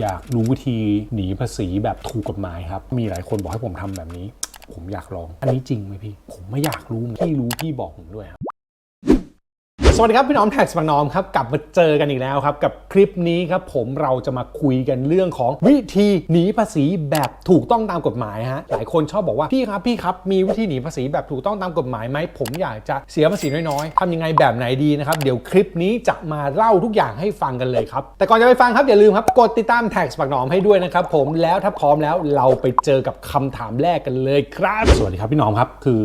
อยากรู้วิธีหนีภาษีแบบถูกกฎหมายครับ มีหลายคนบอกให้ผมทำแบบนี้ ผมอยากลอง อันนี้จริงไหมพี่ ผมไม่อยากรู้ พี่รู้พี่บอกผมด้วยครับ สวัสดีครับพี่น้องแท็กสปังนอมครับกลับมาเจอกันอีกแล้วครับ กับคลิปนี้ครับผมเราจะมาคุยกันเรื่องของวิธีหนีภาษีแบบถูกต้องตามกฎหมายฮะหลายคนชอบบอกว่าพี่ครับพี่ครับมีวิธีหนีภาษีแบบถูกต้องตามกฎหมายไหมผมอยากจะเสียภาษีน้อยๆทำยังไงแบบไหนดีนะครับเดี๋ยวคลิปนี้จะมาเล่าทุกอย่างให้ฟังกันเลยครับแต่ก่อนจะไปฟังครับอย่าลืมครับกดติดตามแท็กสปังนอมให้ด้วยนะครับผมแล้วถ้าพร้อมแล้วเราไปเจอกับคำถามแรกกันเลยครับ สวัสดีครับพี่น้องครับคือ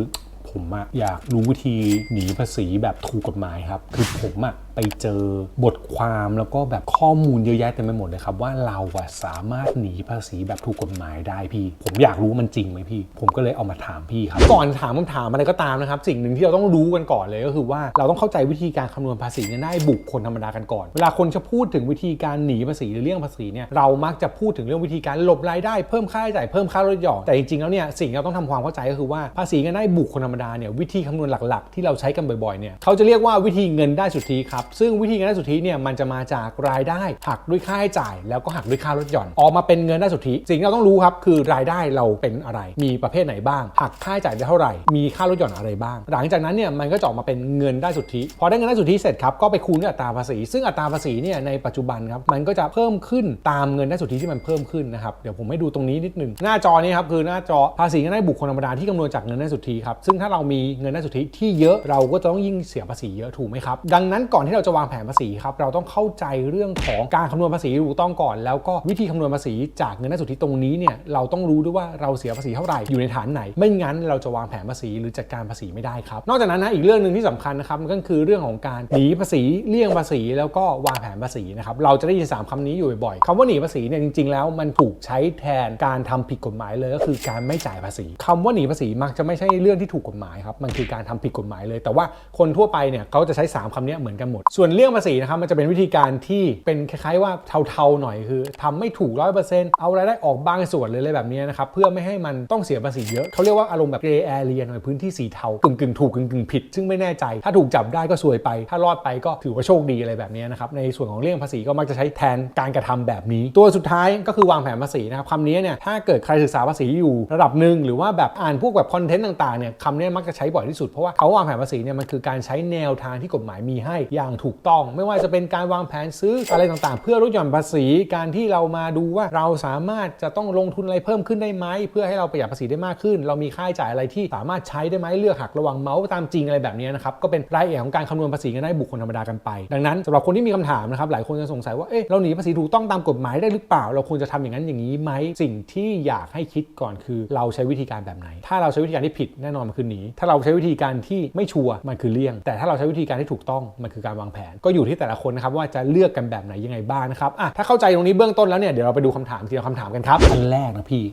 ผมอะอยากรู้วิธีหนีภาษีแบบถูกกฎหมายครับ คือผมอะ ไปเจอบทความแล้วก็แบบข้อมูลเยอะแยะเต็มไปหมดเลยครับ ว่าเราอะสามารถหนีภาษีแบบถูกกฎหมายได้พี่ ผมอยากรู้มันจริงไหมพี่ ผมก็เลยเอามาถามพี่ครับก่อนถามคำถามอะไรก็ตามนะครับสิ่งหนึ่งที่เราต้องรู้กันก่อนเลยก็คือว่าเราต้องเข้าใจวิธีการคำนวณภาษีเนี่ยได้บุคคลธรรมดากันก่อน เวลาคนจะพูดถึงวิธีการหนีภาษีหรือเลี่ยงภาษีเนี่ยเรามักจะพูดถึงเรื่องวิธีการหลบรายได้เพิ่มค่าใช้จ่ายเพิ่มค่าลดหย่อนแต่จริงๆแล้วเนี่ยสิ่งที่เราต้องทำความเข้าใจก็คือว่าภาษีเงินได้บุคคลธรรมดาเนี่ยวิธีคำนวณหลักๆ ที่เราใช้กันบ่อยๆเนี่ยเขาจะเรียกว่าวิธีเงินได้สุทธิครับซึ่งวิธีเงินได้สุทธิเนี่ยมันจะมาจากรายได้หักด้วยค่าใช้จ่าย แล้วก็หักด้วยค่าลดหย่อน ออกมาเป็นเงินได้สุทธิ สิ่งที่เราต้องรู้ครับคือรายได้เราเป็นอะไร มีประเภทไหนบ้าง หักค่าใช้จ่ายได้เท่าไหร่ มีค่าลดหย่อนอะไรบ้าง หลังจากนั้นเนี่ยมันก็จะออกมาเป็นเงินได้สุทธิ พอได้เงินได้สุทธิเสร็จครับก็ไปคูณด้วยอัตราภาษี ซึ่งอัตราภาษีเนี่ยในปัจจุบันครับมันก็จะเพิ่มขึ้นตามเงินได้สุทธิที่มันเพิ่มขึ้นนะครับเดี๋ยวผมให้ดูตรงนี้นิดนึงหน้าจอนี้ครับคือหน้าจอภาษีเงินได้บุคคลธรรมดาที่คำนวณจากเงินได้สุทธิครับซึ่งถ้าเรามีเงินได้สุทธิที่เยอะเราก็จะต้องยิ่งเสียภาษีเยอะถูกไหมครับดังนั้นก่อนที่เราราจะวางแผนภาษีครับเราต้องเข้าใจเรื่องของการคำนวณภาษีถูกต้องก่อน แล้วก็วิธีคำนวณภาษีจากเงินได้สุทธิตรงนี้เนี่ยเราต้องรู้ด้วยว่าเราเสียภาษีเท่าไหร่อยู่ในฐานไหน ไม่งั้นเราจะวางแผนภาษีหรือจัดการภาษีไม่ได้ครับนอกจากนั้นนะอีกเรื่องหนึ่งที่สำคัญนะครับก็คือเรื่องของการหนีภาษีเลี่ยงภาษีแล้วก็วางแผนภาษีนะครับเราจะได้ยินสามคำนี้อยู่บ่อยๆคำว่าหนีภาษีเนี่ยจริงๆ แล้วมันถูกใช้แทนการทำผิดกฎหมายเลยก็คือการไม่จ่ายภาษีคำว่าหนีภาษีมักจะไม่ใช่เรื่องที่ถูกกฎหมายครับมันคือการทำผิดกฎหมายเลย แต่ว่าคนทั่วไปเนี่ยเขาจะใช้สามคำนี้เหมือนกันหมดส่วนเลี่ยงภาษีนะครับมันจะเป็นวิธีการที่เป็นคล้ายๆว่าเทาๆหน่อยคือทำไม่ถูกร้อยเปอร์เซ็นต์เอารายได้ออกบางส่วนเลยเลยแบบนี้นะครับเพื่อไม่ให้มันต้องเสียภาษีเยอะเขาเรียกว่าอารมณ์แบบเกรย์แอเรียหน่อยพื้นที่สีเทากึ่งกึ่งๆถูกกึ่งกึ่งๆผิด ซึ่งไม่แน่ใจ ถ้าถูกจับได้ก็ซวยไป ถ้ารอดไปก็ถือว่าโชคดีอะไรแบบนี้นะครับในส่วนของเลี่ยงภาษีก็มักจะใช้แทนการกระทำแบบนี้ ตัวสุดท้ายก็คือวางแผนภาษีนะครับคำนี้เนี่ยถ้าเกิดใครศึกษาภาษีอยู่ระดับหนึ่งหรือว่าแบบอ่านพวกแบบคอนเทนต์ต่างๆเนี่ยคำนี้มักจะใช้บ่อยที่สุดเพราะว่าเขาวางแผนภาษีเนี่ยมันคือการใช้แนวทางที่กฎหมายมีให้อย่างถูกต้อง ไม่ว่าจะเป็นการวางแผนซื้ออะไรต่างๆ เพื่อลดหย่อนภาษี การที่เรามาดูว่าเราสามารถจะต้องลงทุนอะไรเพิ่มขึ้นได้ไหมเพื่อให้เราประหยัดภาษีได้มากขึ้น เรามีค่าใช้จ่ายอะไรที่สามารถใช้ได้ไหมเลือกหักระว่างเมาส์ตามจริงอะไรแบบนี้นะครับก็เป็นรายละเอียดของการคำนวณภาษีกันได้บุคคลธรรมดากันไป ดังนั้นสำหรับคนที่มีคำถามนะครับหลายคนจะสงสัยว่าเอ๊ะเราหนีภาษีถูกต้องตามกฎหมายได้หรือเปล่า เราควรจะทำอย่างนั้นอย่างนี้ไหมสิ่งที่อยากให้คิดก่อนคือเราใช้วิธีการแบบไหน ถ้าเราใช้วิธีการที่ผิดแน่นอนมันคือหนีถ้าเราใช้วิธีการที่ไม่ชัวร์มันคือเลี่ยง แต่ถ้าเราใช้วิธีการที่ถูกต้องมันคือการวางแผน ก็อยู่ที่แต่ละคนนะครับว่าจะเลือกกันแบบไหนยังไงบ้างนะครับอะถ้าเข้าใจตรงนี้เบื้องต้นแล้วเนี่ยเดี๋ยวเราไปดูคำถามทีละคำถามกันครับอันแรกนะพี่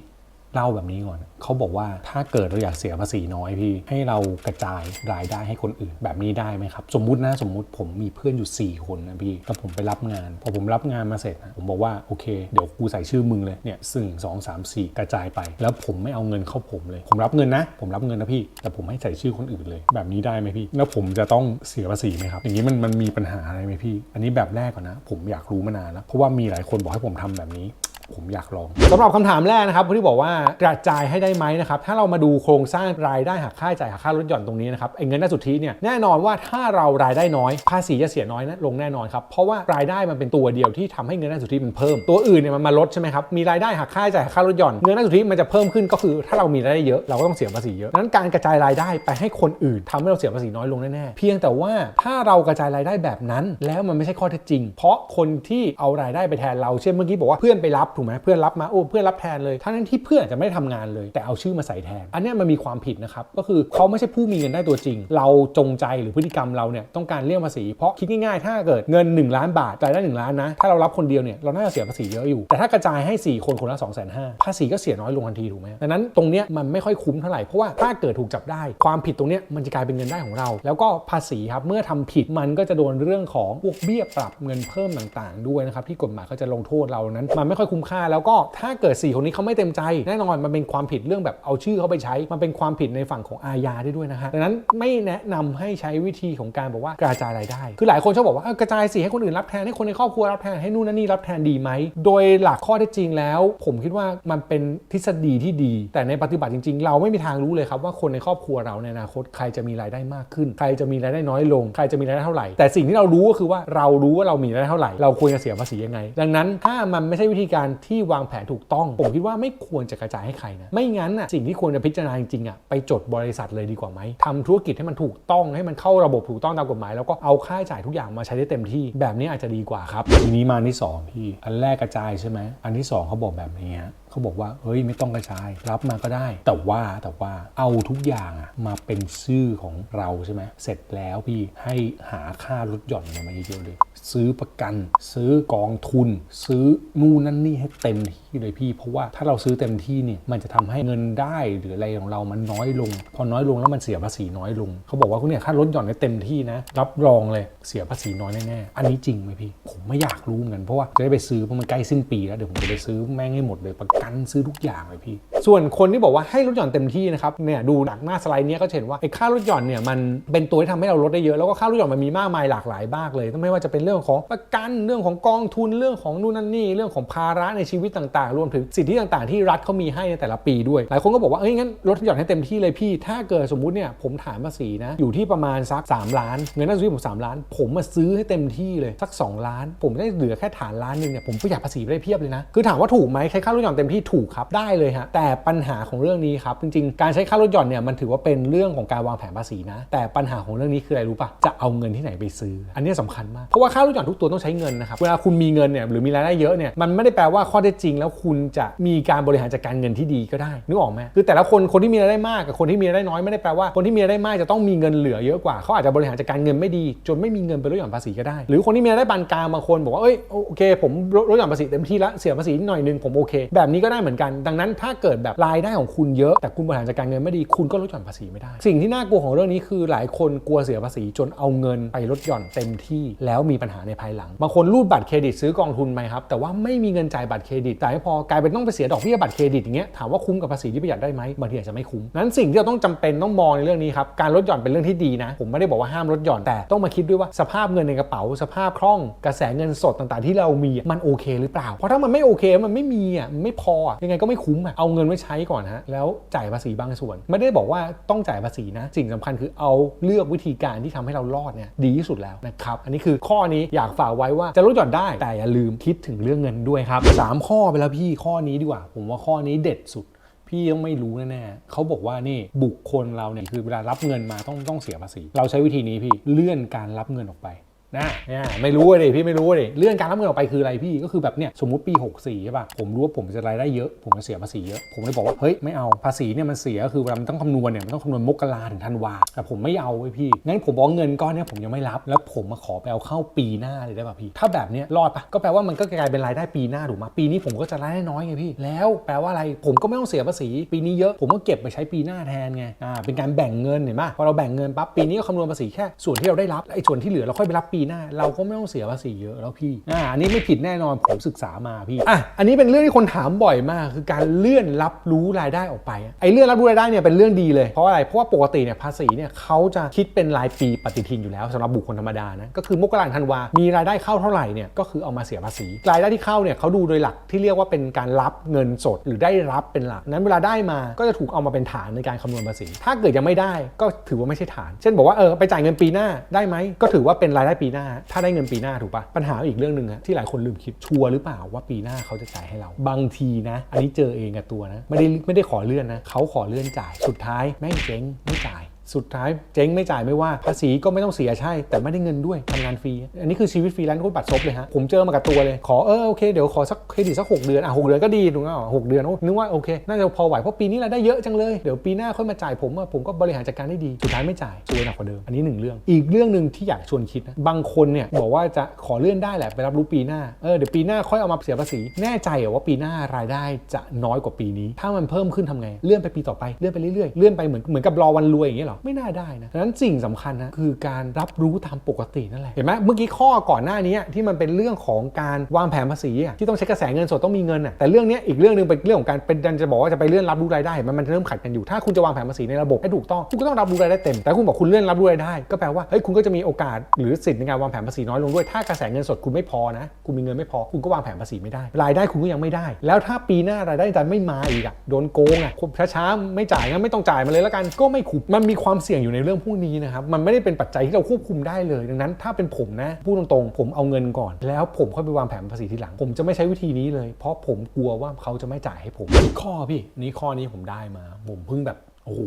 เล่าแบบนี้ก่อน เขาบอกว่าถ้าเกิดเราอยากเสียภาษีน้อยพี่ ให้เรากระจายรายได้ให้คนอื่นแบบนี้ได้ไหมครับ สมมุตินะสมมุติผมมีเพื่อนอยู่ 4 คนนะพี่แล้วผมไปรับงาน พอผมรับงานมาเสร็จนะผมบอกว่าโอเคเดี๋ยวกูใส่ชื่อมึงเลยเนี่ยซึ่งสองสามสี่กระจายไป แล้วผมไม่เอาเงินเข้าผมเลย ผมรับเงินนะ ผมรับเงินนะพี่ แต่ผมให้ใส่ชื่อคนอื่นเลย แบบนี้ได้ไหมพี่ แล้วผมจะต้องเสียภาษีไหมครับอย่างนี้มันมันมีปัญหาอะไรไหมพี่ อันนี้แบบแรกก่อนนะ ผมอยากรู้มานานแล้วเพราะว่ามีหลายคนบอกให้ผมทำแบบนี้ ผมอยากลองสำหรับคำถามแรกนะครับที่บอกว่ากระจายให้ได้ไหมนะครับถ้าเรามาดูโครงสร้างรายได้หักค่าใช้จ่ายหักค่าลดหย่อนตรงนี้นะครับไอ้เงินได้สุทธิเนี่ยแน่นอนว่าถ้าเรารายได้น้อยภาษีจะเสียน้อยนะลงแน่นอนครับเพราะว่ารายได้มันเป็นตัวเดียวที่ทำให้เงินได้สุทธิมันเพิ่ม ตัวอื่นเนี่ยมันมาลดใช่ไหมครับมีรายได้หักค่าใช้จ่ายหักค่าลดหย่อนเงินได้สุทธิมันจะเพิ่มขึ้นก็คือ ถ้าเรามีรายได้เยอะเราก็ต้องเสียภาษีเยอะนั้นการกระจายรายได้ไปให้คนอื่นทำให้เราเสียภาษีน้อยลงแน่ๆเพียงแต่ว่าถ้าเรากระจายรายได้แบบนั้น แล้วมันไม่ใช่ข้อเท็จจริง เพราะคนที่เอารายได้ไปแทนเราเช่นเมื่อกี้บอกว่าเพื่อนไปรับถูกไหมเพื่อนรับมาโอ้เพื่อนรับแทนเลย ทั้งนั้นที่เพื่อนอาจจะไม่ได้ทำงานเลย แต่เอาชื่อมาใส่แทน อันนี้มันมีความผิดนะครับก็คือเขาไม่ใช่ผู้มีเงินได้ตัวจริง เราจงใจหรือพฤติกรรมเราเนี่ยต้องการเลี่ยงภาษีเพราะคิดง่ายๆ ถ้าเกิดเงิน 1 ล้านบาทรายได้1ล้านนะถ้าเรารับคนเดียวเนี่ยเราน่าจะเสียภาษีเยอะอยู่ แต่ถ้ากระจายให้ 4 คนคนละ2 5 0 0 0ภาษีก็เสียน้อยลงทันทีถูกไหมดังนั้นตรงเนี้ยมันไม่ค่อยคุ้มเท่าไหร่เพราะว่าถ้าเกิดถูกจับได้ ความผิดตรงเนี้ยมันจะกลายเป็นเงินได้ของเรา แล้วก็ภาษีครับเมื่อทำผิดมันก็จะโดนเรื่องของพวกเบี้ยปรับเงินเพิ่มต่างๆ ด้วยนะครับที่กฎหมายเขาจะลงโทษเรานั้นมันไม่ค่อยคุ้มค่า แล้วก็ถ้าเกิด 4 คนนี้เขาไม่เต็มใจ แน่นอนมันเป็นความผิดเรื่องแบบเอาชื่อเขาไปใช้ มันเป็นความผิดในฝั่งของอาญาได้ด้วยนะฮะดังนั้นไม่แนะนำให้ใช้วิธีของการบอกว่ากระจายรายได้ คือหลายคนชอบบอกว่ากระจายสิให้คนอื่นรับแทนให้คนในครอบครัวรับแทนให้นู่นนั่นนี่รับแทนดีไหมโดยหลักข้อเท็จจริงแล้ว ผมคิดว่ามันเป็นทฤษฎีที่ดี แต่ในปฏิบัติจริง ๆ เราไม่มีทางรู้เลยครับว่าคนในครอบครัวเราในอนาคตใครจะมีรายได้มากขึ้น ใครจะมีรายได้น้อยลง ใครจะมีรายได้เท่าไหร่ แต่สิ่งที่เรารู้ก็คือว่าเรารู้ว่าเรามีรายได้เท่าไหร่ เราควรจะเสียภาษียังไง ดังนั้นถ้ามันไม่ใช่วิธีการที่วางแผนถูกต้อง ผมคิดว่าไม่ควรจะกระจายให้ใครนะ ไม่งั้นน่ะสิ่งที่ควรจะพิจารณาจริงๆอะไปจดบริษัทเลยดีกว่าไหมทำธุรกิจให้มันถูกต้องให้มันเข้าระบบถูกต้องตามกฎหมาย แล้วก็เอาค่าใช้จ่ายทุกอย่างมาใช้ได้เต็มที่ แบบนี้อาจจะดีกว่าครับ ทีนี้มาที่สองพี่ อันแรกกระจายใช่ไหมอันที่สองเขาบอกแบบนี้ เขาบอกว่า เฮ้ย ไม่ต้องกระจาย รับมาก็ได้ แต่ว่าแต่ว่าเอาทุกอย่างอะมาเป็นชื่อของเราใช่ไหมเสร็จแล้วพี่ให้หาค่าลดหย่อนเนี่ยมาเยอะๆเลย ซื้อประกัน ซื้อกองทุน ซื้อนู่นนั่นนี่ให้เต็มที เลยพี่ เพราะว่าถ้าเราซื้อเต็มที่เนี่ยมันจะทำให้เงินได้หรืออะไรของเรามันน้อยลง พอน้อยลงแล้วมันเสียภาษีน้อยลง เขาบอกว่าคุณเนี่ยค่าลดหย่อนเนี่ยเต็มที่นะ รับรองเลยเสียภาษีน้อยแน่ๆอันนี้จริงไหมพี่ ผมไม่อยากรู้เหมือนกันเพราะว่าจะได้ไปซื้อเพราะมันใกล้สิ้นปีแล้วเดี๋ยวผมจะไปซื้อแม่งให้หมดเลยประกันซื้อทุกอย่างเลยพี่ ส่วนคนที่บอกว่าให้ลดหย่อนเต็มที่นะครับเนี่ยดูจากหน้าสไลด์เนี้ยก็เห็นว่าไอ้ค่าลดหย่อนเนี่ยมันเป็นตัวที่ทำให้เราลดได้เยอะแล้วก็ค่าลดหย่อนมันมีมากมายหลากหลายมากเลยไม่ว่าจะเป็นเรื่องของประกันเรื่องของกองทุนเรื่องของนู่นนั่นนี่เรื่องของภาระในชีวิตต่างๆ รวมถึงสิทธิต่างๆ ที่รัฐเขามีให้ในแต่ละปีด้วย หลายคนก็บอกว่า เอ้ยงั้นลดหย่อนให้เต็มที่เลยพี่ ถ้าเกิดสมมุติเนี่ยผมฐานภาษีนะ อยู่ที่ประมาณสัก 3 ล้าน เงินน่าจะอยู่ผม 3 ล้าน ผมมาซื้อให้เต็มที่เลยสัก 2 ล้าน ผมได้เหลือแค่ฐานล้านหนึ่งเนี่ยผมประหยัดภาษีไปได้เพียบเลยนะ คือถามว่าถูกไหมใช้ค่าลดหย่อนเต็มที่ถูกครับได้เลยฮะ แต่ปัญหาของเรื่องนี้ครับ จริงๆ การใช้ค่าลดหย่อนเนี่ยมันถือว่าเป็นเรื่องของการวางแผนภาษีนะ แต่ปัญหาของเรื่องนี้คืออะไรรู้ปะจะเอาเงินที่ไหนไปซื้อ อันนี้สำคัญมาก เพราะว่าค่าลดหย่อนทุกตัวต้องใช้เงินนะครับ เวลาคุณมีเงินเนี่ยหรือมีรายได้เยอะเนี่ย มันไม่ได้แปลว่าข้อเท็จจริงแล้วคุณจะมีการบริหารจัดการเงินที่ดีก็ได้นึกออกไหมคือแต่ละคนคนที่มีรายได้มากกับคนที่มีรายได้น้อยไม่ได้แปลว่าคนที่มีรายได้มากจะต้องมีเงินเหลือเยอะกว่าเขาอาจจะบริหารจัดการเงินไม่ดี จนไม่มีเงินไปลดหย่อนภาษีก็ได้ หรือคนที่มีรายได้ปานกลางบางคนบอกว่าเอ้ยโอเค ผมลดหย่อนภาษีเต็มที่แล้วเสียภาษีนิดหน่อยนึงผมโอเค แบบนี้ก็ได้เหมือนกัน ดังนั้นถ้าเกิดแบบรายได้ของคุณเยอะแต่คุณบริหารจัดการเงินไม่ดีคุณก็ลดหย่อนภาษีไม่ได้ สิ่งที่น่ากลัวของเรื่องนี้คือหลายคนกลัวเสียภาษีจนเอาเงินไปลดหย่อนเต็มที่แล้วมีปัญหาในภายหลังบางคนรูดบัตรเครดิตซื้อกองทุนไหมครับแต่ว่าไม่มีเงินจ่ายบัตรเครดิตแไม่พอกลายเป็นต้องไปเสียดอกเบี้ยบัตรเครดิตอย่างเงี้ยถามว่าคุ้มกับภาษีที่ประหยัดได้ไหมบางทีอาจจะไม่คุ้มนั้นสิ่งที่เราต้องจำเป็นต้องมองในเรื่องนี้ครับการลดหย่อนเป็นเรื่องที่ดีนะ ผมไม่ได้บอกว่าห้ามลดหย่อนแต่ต้องมาคิดด้วยว่าสภาพเงินในกระเป๋า สภาพคล่องกระแสเงินสดต่างๆ ที่เรามีมันโอเคหรือเปล่า เพราะถ้ามันไม่โอเคมันไม่มีอะมันไม่พออะยังไงก็ไม่คุ้มอะเอาเงินไว้ใช้ก่อนฮะแล้วจ่ายภาษีบางส่วน ไม่ได้บอกว่าต้องจ่ายภาษีนะ สิ่งสำคัญคือเอาเลือกวิธีการที่ทำให้เรารอดเนี่ยดีที่สุดแล้วนะครับอันนี้คือข้อนี้อยากฝากไว้ว่าจะลดหย่อนได้แต่อย่าลืมคิดถึงเรื่องเงินด้วยครับสามข้อไปแล้วพี่ข้อนี้ดีกว่า ผมว่าข้อนี้เด็ดสุด พี่ต้องไม่รู้แน่ๆเขาบอกว่านี่บุคคลเราเนี่ยคือเวลารับเงินมาต้องต้องเสียภาษี เราใช้วิธีนี้พี่เลื่อนการรับเงินออกไป นะเนี่ยไม่รู้เลยพี่ไม่รู้เลยเลื่อนการรับเงินออกไปคืออะไรพี่ก็คือแบบเนี่ยสมมติปี 64ใช่ป่ะผมรู้ว่าผมจะรายได้เยอะ ผมจะเสียภาษีเยอะ ผมเลยบอกว่าเฮ้ยไม่เอาภาษีเนี่ยมันเสียคือเวลามันต้องคำนวณเนี่ยมันต้องคำนวณมกราถึงธันวาแต่ผมไม่เอาไว้พี่งั้นผมบอกเงินก้อนเนี้ผมยังไม่รับ แล้วผมมาขอไปเอาเข้าปีหน้าเลยได้ป่ะพี่ ถ้าแบบเนี้ยรอดป่ะก็แปลว่ามันก็กลายเป็นรายได้ปีหน้าถูกไหมปีนี้ผมก็จะรายได้น้อยไงพี่ แล้วแปลว่าอะไรผมก็ไม่ต้องเสียภาษี ปีนี้เยอะผมก็เก็บไปใช้ปีหน้าแทนไงอ่าเป็นการแบ่งเงินเห็นปะพอเราแบ่งเงินปั๊บปีนี้ก็คำนวณภาษีแค่ส่วนที่เราได้รับไอ้ส่วนที่เหลือเราค่อยไปรับปหน้า เราก็ไม่ต้องเสียภาษีเยอะแล้วพี่อ่าอันนี้ไม่ผิดแน่นอนผมศึกษามาพี่อะอันนี้เป็นเรื่องที่คนถามบ่อยมาก คือการเลื่อนรับรู้รายได้ออกไปไอ้เลื่อนรับรู้รายได้เนี่ยเป็นเรื่องดีเลยเพราะอะไรเพราะว่าปกติเนี่ยภาษีเนี่ยเขาจะคิดเป็นรายปีปฏิทินอยู่แล้วสำหรับบุคคลธรรมดานะก็คือมกราคมธันวา มีรายได้เข้าเท่าไหร่เนี่ยก็คือเอามาเสียภาษีรายได้ที่เข้าเนี่ยเขาดูโดยหลักที่เรียกว่าเป็นการรับเงินสดหรือได้รับเป็นหลัก นั้นเวลาได้มาก็จะถูกเอามาเป็นฐานในการคำนวณภาษี ถ้าเกิดยังไม่ได้ก็ถือว่าไม่ใช่ฐาน เช่นบอกว่าเออไปจ่ายเงินปีหน้าได้ไหมก็ถือว่าเป็นรายได้ปีหน้า ถ้าได้เงินปีหน้าถูกปะปัญหาอีกเรื่องหนึ่งอะที่หลายคนลืมคิดชัวร์หรือเปล่าว่าปีหน้าเขาจะจ่ายให้เรา บางทีนะ อันนี้เจอเองกับตัวนะไม่ได้ไม่ได้ขอเลื่อนนะเขาขอเลื่อนจ่ายสุดท้ายแม่งเจ๊งไม่จ่าย สุดท้ายเจ๊งไม่จ่ายไม่ว่าภาษีก็ไม่ต้องเสียใช่ แต่ไม่ได้เงินด้วยทำงานฟรี อันนี้คือชีวิตฟรีแลนซ์โคตรบัตรซบเลยฮะผมเจอมากับตัวเลย ขอเออโอเคเดี๋ยวขอสักเครดิตสัก6เดือนอะหเดือนก็ดีถูกไหมหกเดือนนึกว่าโอเคน่าจะพอไหวเพราะปีนี้รายได้เยอะจังเลยเดี๋ยวปีหน้าค่อยมาจ่ายผมอะผมก็บริหารจัดการได้ดีสุดท้ายไม่จ่ายซวยหนักกว่าเดิมอันนี้หนึ่งเรื่อง อีกเรื่องหนึ่งที่อยากชวนคิดนะบางคนเนี่ยบอกว่าจะขอเลื่อนได้แหละไปรับรู้ปีหน้าเออเดี๋ยวปีหน้าค่อยเอามาเสียภาษีแน่ใจเหรอว่าปีหน้ารายได้จะน้อยกว่าปีนี้ ถ้ามันเพิ่มขึ้นทำไง เลื่อนไปปีต่อไปเลื่อนไปเรื่อยๆเลื่อนไปเหมือนเหมือนกับรอวันรวยอย่างเงี้ยหรอไม่น่าได้นะดังนั้นสิ่งสำคัญนะคือการรับรู้ตามปกตินั่นแหละเห็นไหมเมื่อกี้ข้อก่อนหน้านี้ที่มันเป็นเรื่องของการวางแผนภาษีที่ต้องใช้กระแสเงินสดต้องมีเงินอะแต่เรื่องนี้อีกเรื่องหนึงเป็นเรื่องของการเป็นดันจะบอกว่าจะไปเลื่อนรับรู้รายได้เห็นมันเริ่มขัดกันอยู่ถ้าคุณจะวางแผนภาษีในระบบให้ถูกต้องคุณก็ต้องรับรู้รายได้เต็มแต่คุณบอกคุณเลื่อนรับรู้รายได้ ก็แปลว่าเฮ้ยคุณก็จะมีโอกาสหรือสิทธิ์ในการวางแผนภาษีน้อยลงด้วยถ้ากระแสเงินสดคุณไม่พอนะคุณมีเงินไม่พอคุณก็วางแผนภาษีไม่ได้ รายได้คุณก็ยังไม่ได้ แล้วถ้าปีหน้ารายได้ดันไม่มาอีกอะโดนโกงอะช้าๆไม่จ่ายงั้นไม่ต้องจ่ายมาเลยแล้วกันก็ไม่คุ้มมันมีความเสี่ยงอยู่ในเรื่องพวกนี้นะครับ มันไม่ได้เป็นปัจจัยที่เราควบคุมได้เลย ดังนั้น ถ้าเป็นผมนะพูดตรงๆ ผมเอาเงินก่อน แล้วผมค่อยไปวางแผนภาษีทีหลัง ผมจะไม่ใช้วิธีนี้เลย เพราะผมกลัวว่าเขาจะไม่จ่ายให้ผมอีกข้อพี่ นี่ข้อนี้ผมได้มา ผมเพิ่งแบบ โอ้โห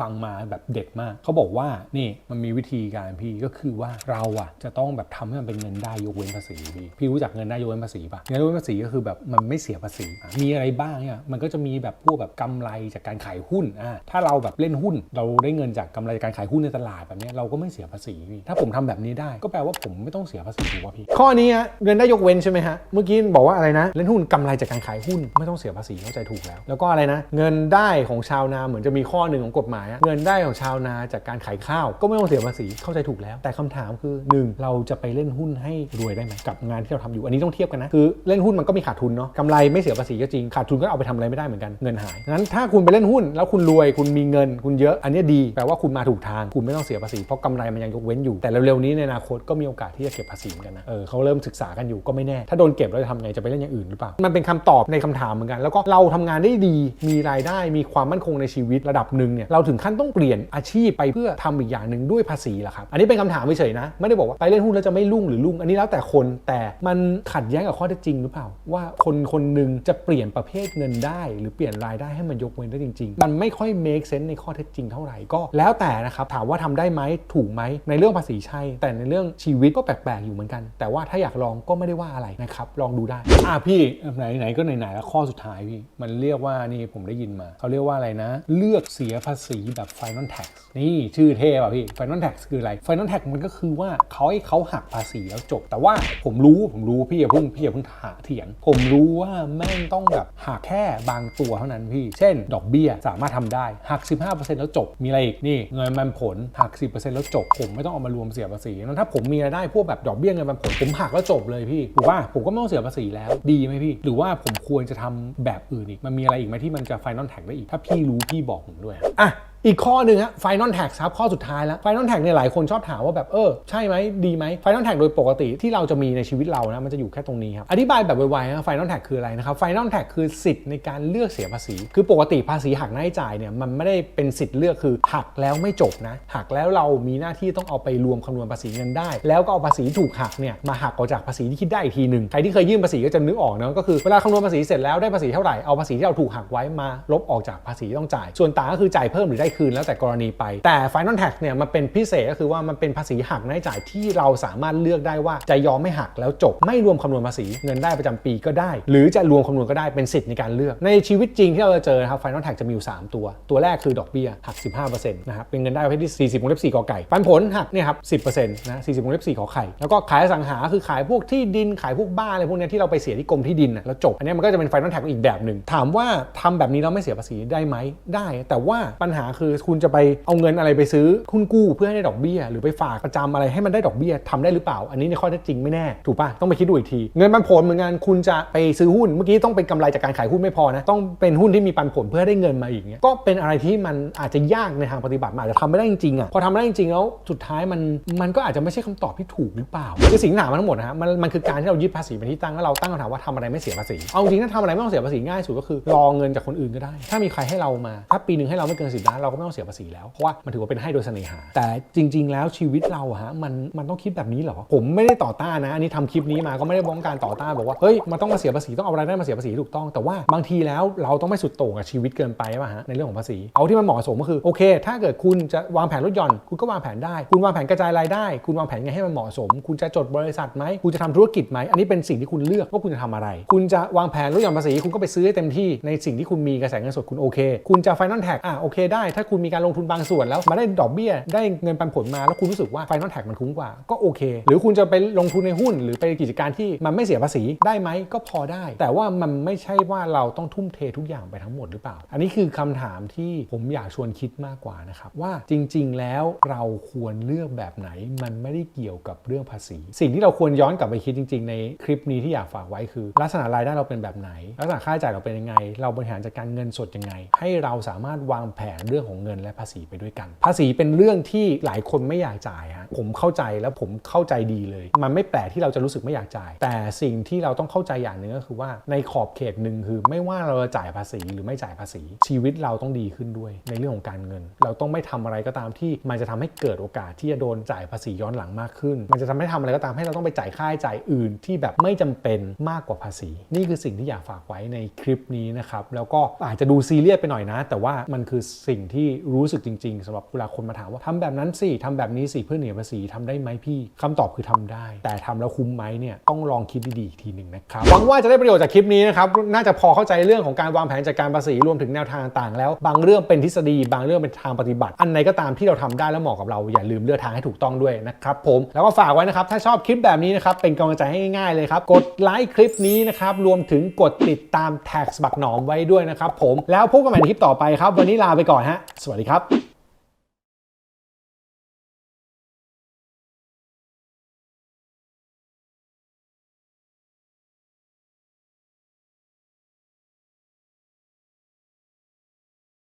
ฟังมาแบบเด็ดมาก เขาบอกว่านี่มันมีวิธีการพี่ก็คือว่าเราอะจะต้องแบบทำให้มันเป็นเงินได้ยกเว้นภาษีพี่พี่รู้จักเงินได้ยกเว้นภาษีปะเงินได้ยกเว้นภาษีก็คือแบบมันไม่เสียภาษี มีอะไรบ้างเนี่ยมันก็จะมีแบบพวกแบบกำไรจากการขายหุ้นอะถ้าเราแบบเล่นหุ้น เราได้เงินจากกำไรจากการขายหุ้นในตลาดแบบเนี้ยเราก็ไม่เสียภาษีพี่ถ้าผมทำแบบนี้ได้ ก็แปลว่าผมไม่ต้องเสียภาษีถูกป่ะพี่ ข้อนี้ฮะเงินได้ยกเว้นใช่ไหมฮะเมื่อกี้บอกว่าอะไรนะเล่นหุ้นกำไรจากการขายหุ้นไม่ต้องเสียภาษีเข้าใจถูกแล้ว แล้วก็อะไรนะ เงินได้ของชาวนาเหมือนจะมีข้อหนึ่งของกฎหมายอะเงินได้ของชาวนาจากการขายข้าว ก็ไม่ต้องเสียภาษีเข้าใจถูกแล้ว แต่คำถามคือหนึ่งเราจะไปเล่นหุ้นให้รวยได้ไหมกับงานที่เราทำอยู่อันนี้ต้องเทียบกันนะคือเล่นหุ้นมันก็มีขาดทุนเนาะกำไรไม่เสียภาษีก็จริงขาดทุนก็เอาไปทำอะไรไม่ได้เหมือนกันเงินหายงั้นถ้าคุณไปเล่นหุ้น แล้วคุณรวยคุณมีเงิน คุณเยอะอันนี้ดีแปลว่าคุณมาถูกทางคุณไม่ต้องเสียภาษีเพราะกำไรมันยังยกเว้นอยู่แต่เร็วๆนี้ในอนาคตก็มีโอกาสที่จะเก็บภาษีเหมือนกันนะเออเขาเริ่มศึกษากันอยู่ก็ไม่แน่ ถ้าโดนเก็บแล้วจะทำไงจะไปเล่นอย่างอื่นหรือเปล่ามันเป็นคำตอบในคำถามเหมือนกัน แล้วก็เราทำงานได้ดีมีรายได้มีความมั่นคงในชีวิตระดับหนึ่งเนี่ยเราถึงขั้นต้องเปลี่ยนอาชีพไปเพื่อทำอีกอย่างหนึ่งด้วยภาษีเหรอครับ อันนี้เป็นคำถามเฉยๆนะ ไม่ได้บอกว่าไปเล่นหุ้นแล้วจะไม่รุ่งหรือรุ่ง อันนี้แล้วแต่คน แต่มันขัดแย้งกับข้อเท็จจริงหรือเปล่า ว่าคนคนหนึ่งจะเปลี่ยนประเภทเงินได้ หรือเปลี่ยนรายได้ให้มันยกเว้นได้จริง ๆ มันไม่ค่อย make sense ในข้อเท็จจริงเท่าไหร่ก็ แล้วแต่นะครับถามว่าทำได้ไหมถูกไหมในเรื่องภาษีใช่แต่ในเรื่องชีวิตก็แปลกๆอยู่เหมือนกัน แต่ว่าถ้าอยากลองก็ไม่ได้ว่าอะไรนะครับลองดูได้อะพี่ไหนไหนๆก็ไหนๆแล้วข้อสุดท้ายพี่มันเรียกว่านี่ผมได้ยินมาเขาเรียกว่าอะไรนะ เลือกเสียภาษีแบบ final tax นี่ชื่อเท่ป่ะพี่ final tax คืออะไร final tax มันก็คือว่าเขาให้เขาหักภาษีแล้วจบ แต่ว่าผมรู้ผมรู้พี่อย่าพิ่งพี่อย่าพิ่งหาเถียง ผมรู้ว่าแม่งต้องแบบหักแค่บางตัวเท่านั้นพี่ เช่น ดอกเบี้ยสามารถทำได้หัก 15%แล้วจบ มีอะไรอีกนี่เงินปันผลหัก 10%แล้วจบ ผมไม่ต้องเอามารวมเสียภาษีนั้นถ้าผมมีรายได้พวกแบบดอกเบี้ยเงินปันผลผมหักแล้วจบเลยพี่ถูกป่ะผมก็ไม่ต้องเสียภาษีแล้วดีไหมพี่ หรือว่าผมควรจะทำแบบอื่นอีกมันมีอะไรอีกไหมที่มันจะ final tax ได้อีก ถ้าพี่รู้พี่บอกผมด้วยอะ อีกข้อหนึ่งฮะ Final Tax ครับข้อสุดท้ายแล้ว Final Tax เนี่ยหลายคนชอบถามว่าแบบเออใช่ไหมดีไหม Final Tax โดยปกติที่เราจะมีในชีวิตเรานะมันจะอยู่แค่ตรงนี้ครับอธิบายแบบไวๆนะ Final Tax คืออะไรนะครับ Final Tax คือสิทธิ์ในการเลือกเสียภาษี คือปกติภาษีหักหน้าใช้จ่ายเนี่ยมันไม่ได้เป็นสิทธิ์เลือกคือหักแล้วไม่จบนะหักแล้วเรามีหน้าที่ต้องเอาไปรวมคำนวณภาษีเงินได้ แล้วก็เอาภาษีถูกหักเนี่ยมาหักออกจากภาษีที่คิดได้อีกทีหนึ่งใครที่เคยยื่นภาษีก็จะนึกออกนะก็คือเวลาคำนวณภาษีเสร็จแล้วได้ภาษีเท่าไหร่เอาภาษีที่เราถูกหักไว้มาลบออกจากภาษีต้องจ่าย ส่วนต่างก็คือจ่ายเพิ่มหรือได้คืนแล้วแต่กรณีไป แต่ Final Tax เนี่ยมันเป็นพิเศษก็คือว่ามันเป็นภาษีหักหน้าใช้จ่ายที่เราสามารถเลือกได้ว่าจะยอมไม่หักแล้วจบ ไม่รวมคำนวณภาษีเงินได้ประจำปีก็ได้ หรือจะรวมคำนวณก็ได้เป็นสิทธิ์ในการเลือก ในชีวิตจริงที่เราจะเจอนะครับ Final Tax จะมีอยู่ 3 ตัว ตัวแรกคือดอกเบี้ยหัก 15%นะครับเป็นเงินได้ประเภทที่ 40วงเล็บ4กอไก่ปันผลหักเนี่ยครับ10%นะ40วงเล็บ4ขอไข่แล้วก็ขายสังหาคือขายพวกที่ดินขายพวกบ้านอะไรพวกนี้ที่เราไปเสียที่กรมที่ดินนะแล้วจบอันนี้มันก็จะเป็น Final Tax อีกแบบหนึ่งถามว่าทำแบบนี้เราไม่เสียภาษีได้ไหมได้ แต่ว่าปัญหาคือคุณจะไปเอาเงินอะไรไปซื้อหุ้นกู้เพื่อให้ได้ดอกเบี้ย หรือไปฝากประจำอะไรให้มันได้ดอกเบี้ยทำได้หรือเปล่า อันนี้ในข้อเท็จจริงไม่แน่ถูกปะต้องไปคิดดูอีกที เงินปันผลเหมือนกันคุณจะไปซื้อหุ้นเมื่อกี้ต้องเป็นกำไรจากการขายหุ้นไม่พอนะต้องเป็นหุ้นที่มีปันผลเพื่อให้ได้เงินมาอีกเนี่ยก็เป็นอะไรที่มันอาจจะยากในทางปฏิบัติมันอาจจะทำไม่ได้จริงๆอะพอทำไม่ได้จริงๆแล้วสุดท้ายมันมันก็อาจจะไม่ใช่คำตอบที่ถูกหรือเปล่าคือสิ่งที่ถามมาทั้งหมดนะฮะมันมันคือการที่เรายึดภาษีเป็นที่ตั้งแล้วเราตั้งคำถามว่าทำอะไรไม่เสียภาษีเอาจริงถ้าทำอะไรไม่ต้องเสียภาษีง่ายสุดก็คือรอเงินจากคนอื่นก็ได้ ถ้ามีใครให้เรามาถ้าปีหนึ่งให้เราไม่เกินสิบล้านเราก็ไม่ต้องเสียภาษีแล้วเพราะว่ามันถือว่าเป็นให้โดยเสน่หา แต่จริง ๆ แล้วชีวิตเราอะฮะมันมันต้องคิดแบบนี้เหรอ ผมไม่ได้ต่อต้านนะอันนี้ทำคลิปนี้มาก็ไม่ได้บ้องการต่อต้านบอกว่าเฮ้ยมันต้องมาเสียภาษีต้องเอารายได้มาเสียภาษีถูกต้องแต่ว่าบางทีแล้วเราต้องไม่สุดโต่งกับชีวิตเกินไปป่ะฮะในเรื่องของภาษีเอาที่มันเหมาะสมก็คือโอเค ถ้าเกิดคุณจะวางแผนลดหย่อน คุณก็วางแผนได้ คุณวางแผนกระจายรายได้ คุณวางแผนไงให้มันเหมาะสม คุณจะจดบริษัทไหมคุณจะทำธุรกิจไหมอันนี้เป็นสิ่งที่คุณเลือกว่าคุณจะทำอะไร คุณจะวางแผนลดหย่อนภาษีคุณก็ไปซื้อให้เต็มที่ในสิ่งที่คุณมีกระแสเงินสดคุณโอเค คุณจะ Final Tax อะโอเคได้ถ้าคุณมีการลงทุนบางส่วนแล้วมาได้ดอกเบี้ย ได้เงินปันผลมาแล้วคุณรู้สึกว่าไฟนอลแท็กมันคุ้มกว่าก็โอเค หรือคุณจะไปลงทุนในหุ้น หรือไปกิจการที่มันไม่เสียภาษีได้ไหมก็พอได้ แต่ว่ามันไม่ใช่ว่าเราต้องทุ่มเททุกอย่างไปทั้งหมดหรือเปล่า อันนี้คือคำถามที่ผมอยากชวนคิดมากกว่านะครับว่าจริง ๆ แล้วเราควรเลือกแบบไหนมันไม่ได้เกี่ยวกับเรื่องภาษี สิ่งที่เราควรย้อนกลับไปคิดจริง ๆ ในคลิปนี้ที่อยากฝากไว้คือ ลักษณะรายได้เราเป็นแบบไหน ลักษณะค่าใช้จ่ายเราเป็นยังไง เราบริหารจัดการเงินสดยังไง ให้เราสามารถวางแผนเรื่องของเงินและภาษีไปด้วยกัน ภาษีเป็นเรื่องที่หลายคนไม่อยากจ่ายฮะผมเข้าใจแล้วผมเข้าใจดีเลย มันไม่แปลกที่เราจะรู้สึกไม่อยากจ่าย แต่สิ่งที่เราต้องเข้าใจอย่างหนึ่งก็คือว่าในขอบเขตหนึ่งคือ ไม่ว่าเราจะจ่ายภาษีหรือไม่จ่ายภาษี ชีวิตเราต้องดีขึ้นด้วย ในเรื่องของการเงิน เราต้องไม่ทำอะไรก็ตามที่มันจะทำให้เกิดโอกาสที่จะโดนจ่ายภาษีย้อนหลังมากขึ้น มันจะทำให้ทำอะไรก็ตามให้เราต้องไปจ่ายค่าใช้จ่ายอื่น ที่แบบไม่จำเป็นมากกว่าภาษี นี่คือสิ่งที่อยากฝากไว้ในคลิปนี้นะครับแล้วก็อาจจะดูซีเรียสไปหน่อยนะ แต่ว่ามันคือสิ่งที่รู้สึกจริง ๆสำหรับเวลาคนมาถามว่าทำแบบนั้นสิทำแบบนี้สิเพื่อเหนีภาษีทำได้ไหมพี่คำตอบคือทำได้ แต่ทำแล้วคุ้มไหมเนี่ยต้องลองคิดดีๆอีกทีหนึ่งนะครับหวังว่าจะได้ประโยชน์จากคลิปนี้นะครับน่าจะพอเข้าใจเรื่องของการวางแผนจัดการภาษีรวมถึงแนวทางต่างๆแล้ว บางเรื่องเป็นทฤษฎี บางเรื่องเป็นทางปฏิบัติ อันไหนก็ตามที่เราทำได้แล้วเหมาะกับเราอย่าลืมเลือกทางให้ถูกต้องด้วยนะครับผมแล้วก็ฝากไว้นะครับถ้าชอบคลิปแบบนี้นะครับเป็นกำลังใจให้ง่ายๆเลยครับกดไลค์คลิปนี้นะครับรวมถึงกดติดตามแท็กบักหนอมไว้ด้วยนะครับผมแล้วพบกันใหม่ในคลิปต่อไปครับ วันนี้ลาไปก่อนฮะสวัสดีครับ